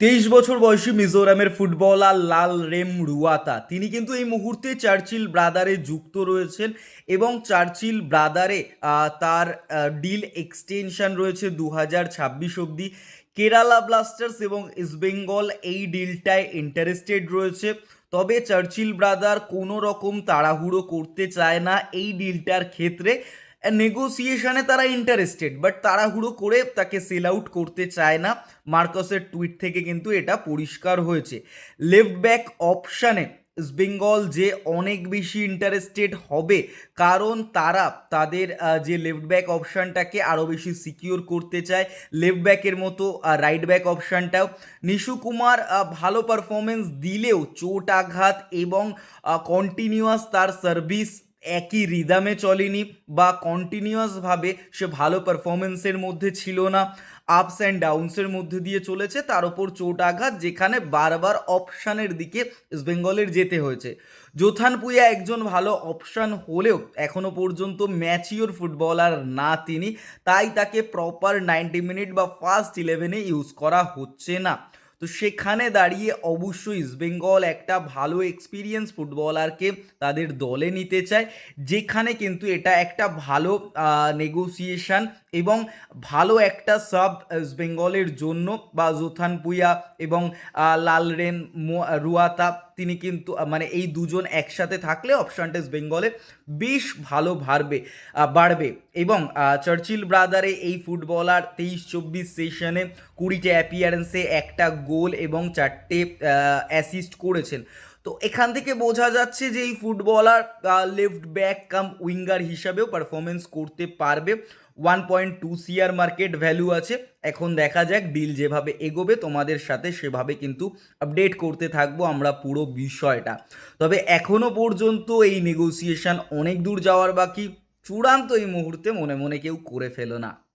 তেইশ বছর বয়সী মিজোরামের ফুটবলার লাল রেম রুয়াতা। তিনি কিন্তু এই মুহূর্তে চার্চিল ব্রাদারে যুক্ত রয়েছেন এবং চার্চিল ব্রাদারে তার ডিল এক্সটেনশন রয়েছে দু হাজার ছাব্বিশ অবধি। কেরালা ব্লাস্টার্স এবং ইস্টবেঙ্গল এই ডিলটায় ইন্টারেস্টেড রয়েছে। তবে চার্চিল ব্রাদার কোনো রকম তাড়াহুড়ো করতে চায় না এই ডিলটার ক্ষেত্রে। নেগোসিয়েশনে তারা ইন্টারেস্টেড বাট তাড়াহুড়ো করে তাকে সেল আউট করতে চায় না। মার্কসের টুইট থেকে কিন্তু এটা পরিষ্কার হয়েছে। লেফট ব্যাক অপশানে বেঙ্গল যে অনেক বেশি ইন্টারেস্টেড হবে, কারণ তারা তাদের যে লেফট ব্যাক অপশানটাকে আরও বেশি সিকিওর করতে চায়। লেফট ব্যাকের মতো রাইট ব্যাক অপশানটাও নিশু কুমার ভালো পারফরমেন্স দিলেও চোট আঘাত এবং কন্টিনিউয়াস তার সার্ভিস একই রিদামে চলেনি বা কন্টিনিউয়াসভাবে সে ভালো পারফরমেন্সের মধ্যে ছিল না। আপস অ্যান্ড ডাউনসের মধ্যে দিয়ে চলেছে, তার ওপর চোট আঘাত, যেখানে বারবার অপশানের দিকে ইস্টবেঙ্গলের যেতে হয়েছে। জোথান পুয়া একজন ভালো অপশান হলেও এখনও পর্যন্ত ম্যাচিওর ফুটবলার না তিনি, তাই তাকে প্রপার নাইনটি মিনিট বা ফার্স্ট ইলেভেনে ইউজ করা হচ্ছে না। তো সেখানে দাঁড়িয়ে অবশ্যই ইস্টবেঙ্গল একটা ভালো এক্সপিরিয়েন্স ফুটবলারকে তাদের দলে নিতে চায়, যেখানে কিন্তু এটা একটা ভালো নেগোসিয়েশান এবং ভালো একটা সাব ইস্টবেঙ্গলের জন্য বা জোথান পুইয়া এবং লালরেন রুয়াতা তিনি কিন্তু মানে এই দুজন একসাথে থাকলে অপশানটা ইস্ট বেঙ্গলে বেশ ভালো ভারবে বাড়বে। এবং চার্চিল ব্রাদারে এই ফুটবলার তেইশ চব্বিশ সেশনে কুড়িটা অ্যাপিয়ারেন্সে একটা গোল এবং চারটে অ্যাসিস্ট করেছেন। তো এখান থেকে বোঝা যাচ্ছে যে এই footballer left back cum winger হিসাবেও পারফরমেন্স করতে পারবে। One point two CR market value আছে। এখন দেখা যাক ডিল যেভাবে এগোবে, তোমাদের সাথে সেভাবে কিন্তু আপডেট করতে থাকব আমরা পুরো বিষয়টা। তবে এখনও পর্যন্ত এই নেগোসিয়েশন অনেক দূর যাওয়ার বাকি, চূড়ান্ত এই মুহূর্তে মনে মনে কেউ করে ফেলো না।